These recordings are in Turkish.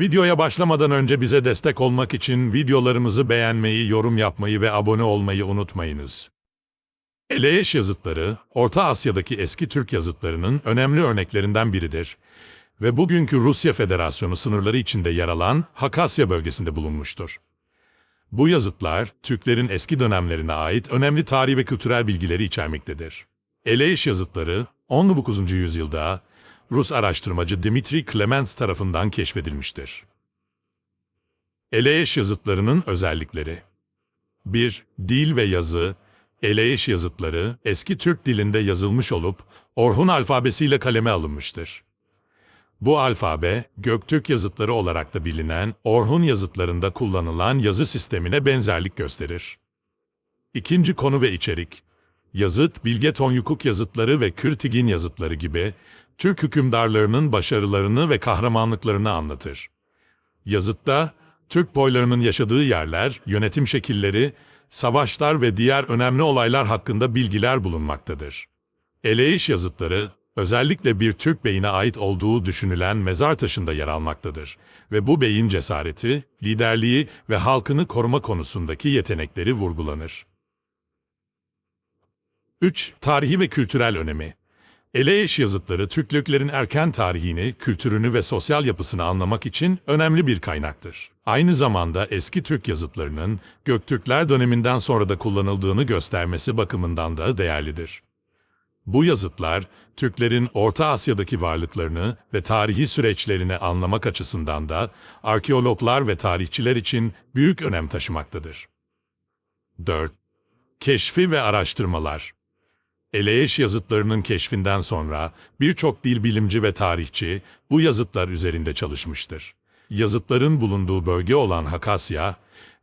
Videoya başlamadan önce bize destek olmak için videolarımızı beğenmeyi, yorum yapmayı ve abone olmayı unutmayınız. Eleyeş yazıtları, Orta Asya'daki eski Türk yazıtlarının önemli örneklerinden biridir ve bugünkü Rusya Federasyonu sınırları içinde yer alan Hakasya bölgesinde bulunmuştur. Bu yazıtlar, Türklerin eski dönemlerine ait önemli tarihi ve kültürel bilgileri içermektedir. Eleyeş yazıtları, 19. yüzyılda Rus araştırmacı Dmitri Clemens tarafından keşfedilmiştir. Eleyeş yazıtlarının özellikleri 1. Dil ve yazı Eleyeş yazıtları eski Türk dilinde yazılmış olup Orhun alfabesiyle kaleme alınmıştır. Bu alfabe, Göktürk yazıtları olarak da bilinen Orhun yazıtlarında kullanılan yazı sistemine benzerlik gösterir. İkinci konu ve içerik. Yazıt, Bilge Tonyukuk yazıtları ve Kürtigin yazıtları gibi Türk hükümdarlarının başarılarını ve kahramanlıklarını anlatır. Yazıtta, Türk boylarının yaşadığı yerler, yönetim şekilleri, savaşlar ve diğer önemli olaylar hakkında bilgiler bulunmaktadır. Eleyiş yazıtları, özellikle bir Türk beyine ait olduğu düşünülen mezar taşında yer almaktadır ve bu beyin cesareti, liderliği ve halkını koruma konusundaki yetenekleri vurgulanır. 3. Tarihi ve kültürel önemi Eleyeş yazıtları Türklüklerin erken tarihini, kültürünü ve sosyal yapısını anlamak için önemli bir kaynaktır. Aynı zamanda eski Türk yazıtlarının Göktürkler döneminden sonra da kullanıldığını göstermesi bakımından da değerlidir. Bu yazıtlar, Türklerin Orta Asya'daki varlıklarını ve tarihi süreçlerini anlamak açısından da arkeologlar ve tarihçiler için büyük önem taşımaktadır. 4. Keşfi ve araştırmalar Eleyeş yazıtlarının keşfinden sonra birçok dil bilimci ve tarihçi bu yazıtlar üzerinde çalışmıştır. Yazıtların bulunduğu bölge olan Hakasya,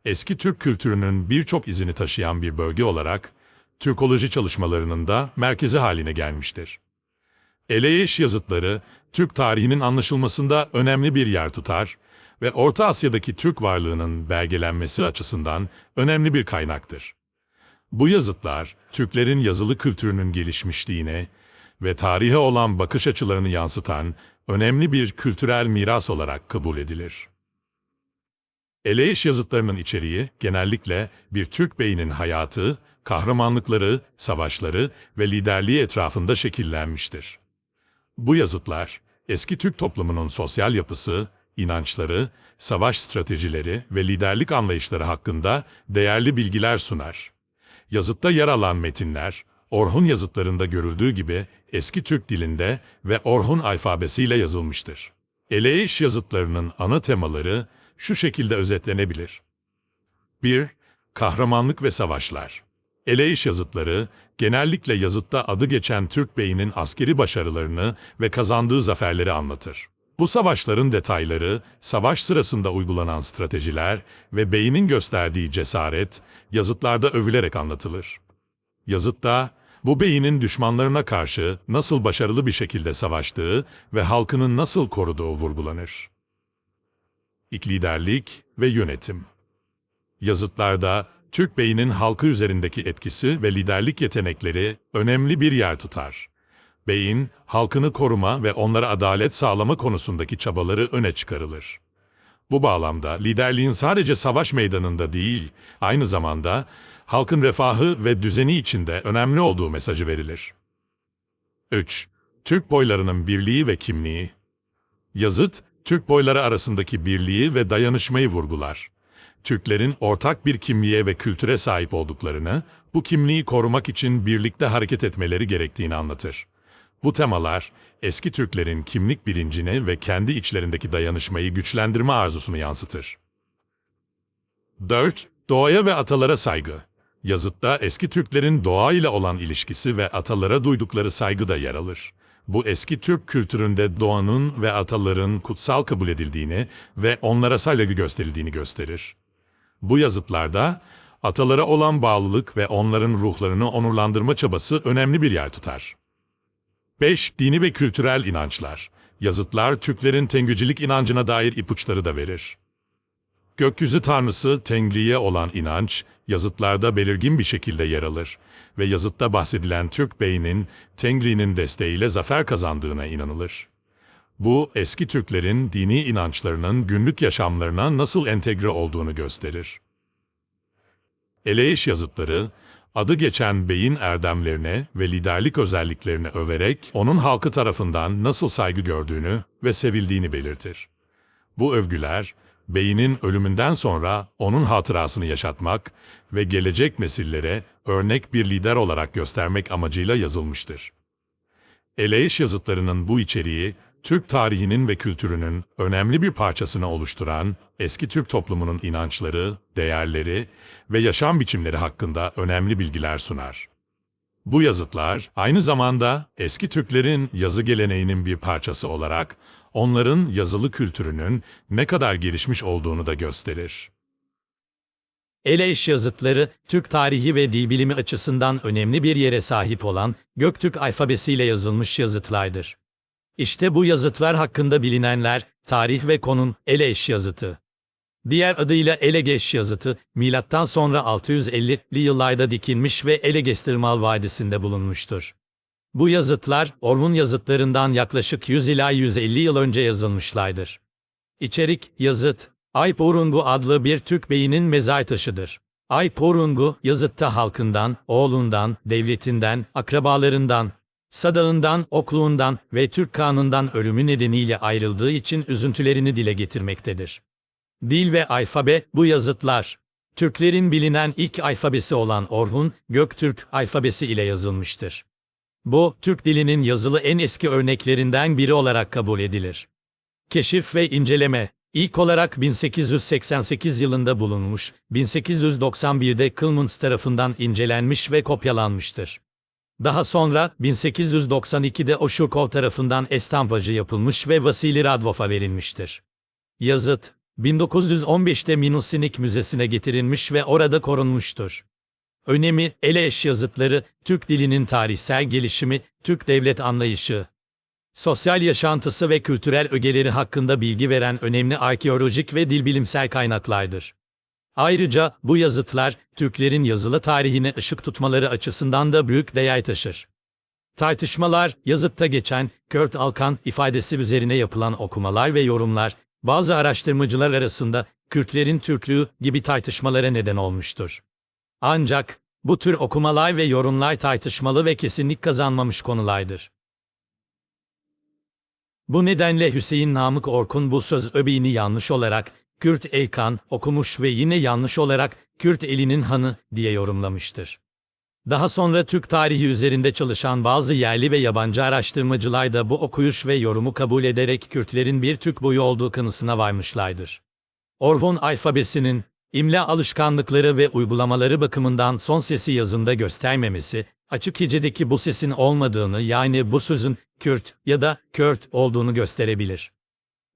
eski Türk kültürünün birçok izini taşıyan bir bölge olarak Türkoloji çalışmalarının da merkezi haline gelmiştir. Eleyeş yazıtları, Türk tarihinin anlaşılmasında önemli bir yer tutar ve Orta Asya'daki Türk varlığının belgelenmesi açısından önemli bir kaynaktır. Bu yazıtlar, Türklerin yazılı kültürünün gelişmişliğine ve tarihe olan bakış açılarını yansıtan önemli bir kültürel miras olarak kabul edilir. Eleyeş yazıtlarının içeriği genellikle bir Türk beyinin hayatı, kahramanlıkları, savaşları ve liderliği etrafında şekillenmiştir. Bu yazıtlar, eski Türk toplumunun sosyal yapısı, inançları, savaş stratejileri ve liderlik anlayışları hakkında değerli bilgiler sunar. Yazıtta yer alan metinler, Orhun yazıtlarında görüldüğü gibi eski Türk dilinde ve Orhun alfabesiyle yazılmıştır. Eleyiş yazıtlarının ana temaları şu şekilde özetlenebilir. 1. Kahramanlık ve savaşlar. Eleyiş yazıtları, genellikle yazıtta adı geçen Türk beyinin askeri başarılarını ve kazandığı zaferleri anlatır. Bu savaşların detayları, savaş sırasında uygulanan stratejiler ve beynin gösterdiği cesaret yazıtlarda övülerek anlatılır. Yazıtta, bu beyinin düşmanlarına karşı nasıl başarılı bir şekilde savaştığı ve halkının nasıl koruduğu vurgulanır. İlk liderlik ve yönetim. Yazıtlarda Türk beyinin halkı üzerindeki etkisi ve liderlik yetenekleri önemli bir yer tutar. Beyin, halkını koruma ve onlara adalet sağlama konusundaki çabaları öne çıkarılır. Bu bağlamda liderliğin sadece savaş meydanında değil, aynı zamanda halkın refahı ve düzeni içinde önemli olduğu mesajı verilir. 3. Türk boylarının birliği ve kimliği. Yazıt, Türk boyları arasındaki birliği ve dayanışmayı vurgular. Türklerin ortak bir kimliğe ve kültüre sahip olduklarını, bu kimliği korumak için birlikte hareket etmeleri gerektiğini anlatır. Bu temalar, eski Türklerin kimlik bilincini ve kendi içlerindeki dayanışmayı güçlendirme arzusunu yansıtır. 4. Doğaya ve atalara saygı. Yazıtta eski Türklerin doğa ile olan ilişkisi ve atalara duydukları saygı da yer alır. Bu eski Türk kültüründe doğanın ve ataların kutsal kabul edildiğini ve onlara saygı gösterildiğini gösterir. Bu yazıtlarda atalara olan bağlılık ve onların ruhlarını onurlandırma çabası önemli bir yer tutar. 5. Dini ve kültürel inançlar. Yazıtlar Türklerin tengücülük inancına dair ipuçları da verir. Gökyüzü tanrısı Tengri'ye olan inanç, yazıtlarda belirgin bir şekilde yer alır ve yazıtta bahsedilen Türk beyinin Tengri'nin desteğiyle zafer kazandığına inanılır. Bu eski Türklerin dini inançlarının günlük yaşamlarına nasıl entegre olduğunu gösterir. Eleş yazıtları, adı geçen beyin erdemlerine ve liderlik özelliklerini överek onun halkı tarafından nasıl saygı gördüğünü ve sevildiğini belirtir. Bu övgüler, beyinin ölümünden sonra onun hatırasını yaşatmak ve gelecek nesillere örnek bir lider olarak göstermek amacıyla yazılmıştır. Eleş yazıtlarının bu içeriği, Türk tarihinin ve kültürünün önemli bir parçasını oluşturan eski Türk toplumunun inançları, değerleri ve yaşam biçimleri hakkında önemli bilgiler sunar. Bu yazıtlar aynı zamanda eski Türklerin yazı geleneğinin bir parçası olarak onların yazılı kültürünün ne kadar gelişmiş olduğunu da gösterir. Eleş yazıtları, Türk tarihi ve dil bilimi açısından önemli bir yere sahip olan Göktürk alfabesiyle yazılmış yazıtlardır. İşte bu yazıtlar hakkında bilinenler, tarih ve konum Eleş yazıtı. Diğer adıyla Elegeş yazıtı, milattan sonra 650'li yıllarda dikilmiş ve Elegestirmal Vadisi'nde bulunmuştur. Bu yazıtlar, Orhun yazıtlarından yaklaşık 100 ila 150 yıl önce yazılmışlardır. İçerik, yazıt, Ayp Orungu adlı bir Türk beyinin mezar taşıdır. Ayp Orungu, yazıtta halkından, oğlundan, devletinden, akrabalarından, sadağından, okluğundan ve Türk kanından ölümü nedeniyle ayrıldığı için üzüntülerini dile getirmektedir. Dil ve alfabe, bu yazıtlar, Türklerin bilinen ilk alfabesi olan Orhun, Göktürk alfabesi ile yazılmıştır. Bu, Türk dilinin yazılı en eski örneklerinden biri olarak kabul edilir. Keşif ve inceleme, ilk olarak 1888 yılında bulunmuş, 1891'de Kılmans tarafından incelenmiş ve kopyalanmıştır. Daha sonra 1892'de Oşukov tarafından estampajı yapılmış ve Vasili Radvov'a verilmiştir. Yazıt, 1915'te Minusinik Müzesi'ne getirilmiş ve orada korunmuştur. Önemi, Eleş yazıtları, Türk dilinin tarihsel gelişimi, Türk devlet anlayışı, sosyal yaşantısı ve kültürel ögeleri hakkında bilgi veren önemli arkeolojik ve dilbilimsel kaynaklardır. Ayrıca bu yazıtlar, Türklerin yazılı tarihine ışık tutmaları açısından da büyük değer taşır. Tartışmalar, yazıtta geçen, Kurt Alkan ifadesi üzerine yapılan okumalar ve yorumlar, bazı araştırmacılar arasında Kürtlerin Türklüğü gibi tartışmalara neden olmuştur. Ancak, bu tür okumalar ve yorumlar tartışmalı ve kesinlik kazanmamış konulardır. Bu nedenle Hüseyin Namık Orkun bu söz öbeğini yanlış olarak Kürt Eykan okumuş ve yine yanlış olarak Kürt elinin hanı diye yorumlamıştır. Daha sonra Türk tarihi üzerinde çalışan bazı yerli ve yabancı araştırmacılar da bu okuyuş ve yorumu kabul ederek Kürtlerin bir Türk boyu olduğu kanısına varmışlardır. Orhun alfabesinin, imla alışkanlıkları ve uygulamaları bakımından son sesi yazımda göstermemesi, açık hecedeki bu sesin olmadığını yani bu sözün Kürt ya da Kürt olduğunu gösterebilir.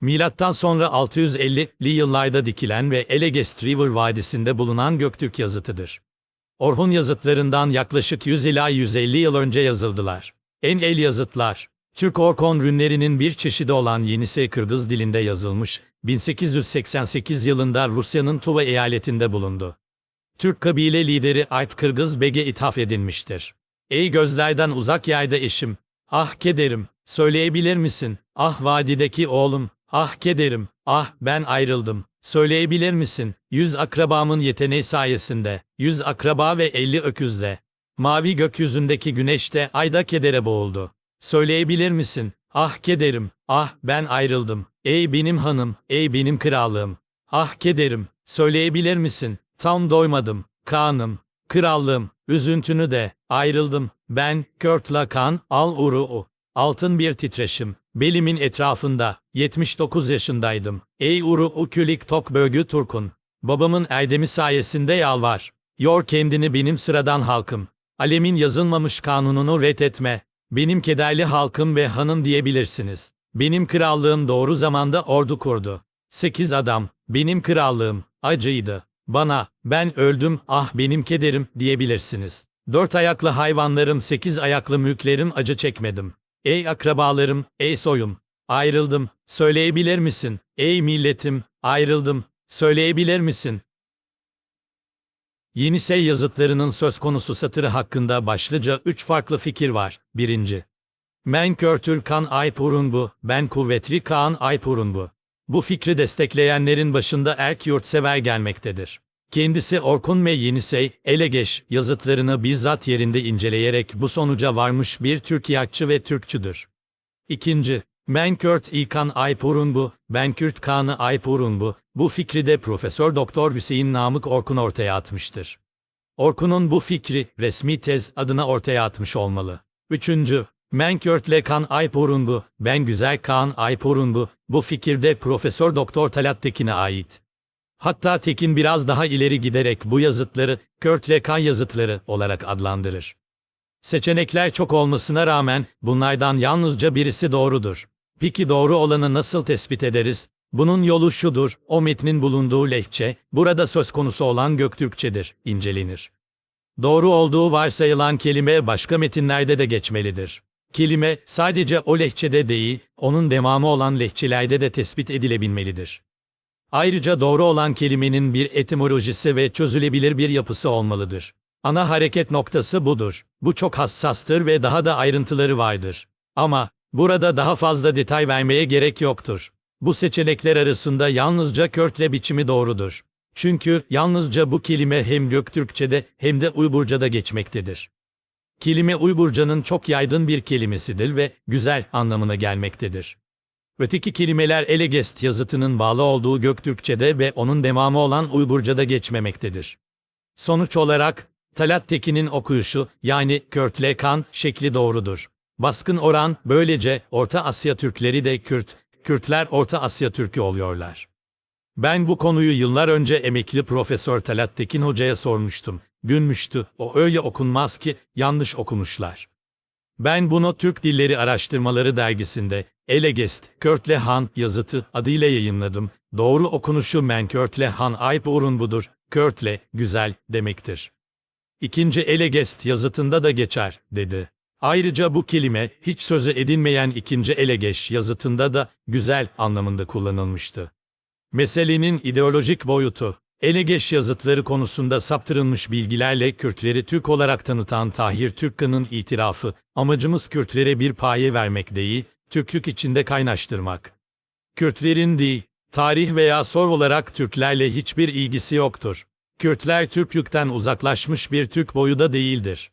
Milattan sonra 650'li yıllarda dikilen ve Elegest River Vadisi'nde bulunan Göktürk yazıtıdır. Orhun yazıtlarından yaklaşık 100 ila 150 yıl önce yazıldılar. En el yazıtlar, Türk Orkon rünlerinin bir çeşidi olan Yenisey Kırgız dilinde yazılmış, 1888 yılında Rusya'nın Tuva eyaletinde bulundu. Türk kabile lideri Alp Kırgız Beg'e ithaf edilmiştir. Ey gözlerden uzak yayda eşim, ah kederim, söyleyebilir misin, ah vadideki oğlum, ah kederim, ah ben ayrıldım, söyleyebilir misin, yüz akrabamın yeteneği sayesinde, yüz akraba ve elli öküzle, mavi gökyüzündeki güneşte ayda kedere boğuldu. Söyleyebilir misin, ah kederim, ah ben ayrıldım, ey benim hanım, ey benim krallığım, ah kederim, söyleyebilir misin, tam doymadım, kanım, krallığım, üzüntünü de, ayrıldım, ben, Körtla kan, al uru, altın bir titreşim, belimin etrafında, 79 yaşındaydım, ey uru ukülik tok bölgü Turkun, babamın erdemi sayesinde yalvar, yor kendini benim sıradan halkım, alemin yazılmamış kanununu reddetme, benim kederli halkım ve hanım diyebilirsiniz. Benim krallığım doğru zamanda ordu kurdu. Sekiz adam, benim krallığım, acıydı. Bana, ben öldüm, ah benim kederim diyebilirsiniz. Dört ayaklı hayvanlarım, sekiz ayaklı mülklerim acı çekmedim. Ey akrabalarım, ey soyum, ayrıldım, söyleyebilir misin? Ey milletim, ayrıldım, söyleyebilir misin? Yenisey yazıtlarının söz konusu satırı hakkında başlıca üç farklı fikir var. Birinci, Men körtür kan Aypurun bu, ben kuvvetli Kaan Aypurun bu. Bu fikri destekleyenlerin başında Erk Yurtsever gelmektedir. Kendisi Orkun ve Yenisey, Elegeş yazıtlarını bizzat yerinde inceleyerek bu sonuca varmış bir Türkiyatçı ve Türkçüdür. İkinci, Ben Kürt İkan Aypurun bu, Ben Kürt Kanı Aypurun bu, fikri de Profesör Doktor Hüseyin Namık Orkun ortaya atmıştır. Orkun'un bu fikri, resmi tez adına ortaya atmış olmalı. Üçüncü, Menkörtle Kan Aypurun bu, Ben Güzel Kaan Aypurun bu, bu fikirde Profesör Doktor Talat Tekin'e ait. Hatta Tekin biraz daha ileri giderek bu yazıtları, Körtle Kan yazıtları olarak adlandırır. Seçenekler çok olmasına rağmen bunlardan yalnızca birisi doğrudur. Peki doğru olanı nasıl tespit ederiz? Bunun yolu şudur, o metnin bulunduğu lehçe, burada söz konusu olan Göktürkçedir, incelenir. Doğru olduğu varsayılan kelime başka metinlerde de geçmelidir. Kelime sadece o lehçede değil, onun devamı olan lehçelerde de tespit edilebilmelidir. Ayrıca doğru olan kelimenin bir etimolojisi ve çözülebilir bir yapısı olmalıdır. Ana hareket noktası budur. Bu çok hassastır ve daha da ayrıntıları vardır. Ama burada daha fazla detay vermeye gerek yoktur. Bu seçenekler arasında yalnızca körtle biçimi doğrudur. Çünkü yalnızca bu kelime hem Göktürkçe'de hem de Uyburca'da geçmektedir. Kelime Uyburca'nın çok yaygın bir kelimesidir ve güzel anlamına gelmektedir. Öteki kelimeler Elegest yazıtının bağlı olduğu Göktürkçe'de ve onun devamı olan Uyburca'da geçmemektedir. Sonuç olarak, Talat Tekin'in okuyuşu yani Körtle kan şekli doğrudur. Baskın oran böylece Orta Asya Türkleri de Kürt, Kürtler Orta Asya Türkü oluyorlar. Ben bu konuyu yıllar önce emekli Profesör Talat Tekin Hoca'ya sormuştum. Gülmüştü, o öyle okunmaz ki, yanlış okumuşlar. Ben bunu Türk Dilleri Araştırmaları dergisinde Elegest, Körtle Han yazıtı adıyla yayınladım. Doğru okunuşu men Körtle Han ayıp urun budur. Körtle, güzel, demektir. İkinci Elegest yazıtında da geçer, dedi. Ayrıca bu kelime, hiç sözü edilmeyen ikinci Elegeş yazıtında da güzel anlamında kullanılmıştı. Meselenin ideolojik boyutu, Elegeş yazıtları konusunda saptırılmış bilgilerle Kürtleri Türk olarak tanıtan Tahir Türkkan'ın itirafı, amacımız Kürtlere bir paye vermek değil, Türklük içinde kaynaştırmak. Kürtlerin değil, tarih veya sor olarak Türklerle hiçbir ilgisi yoktur. Kürtler Türklükten uzaklaşmış bir Türk boyu da değildir.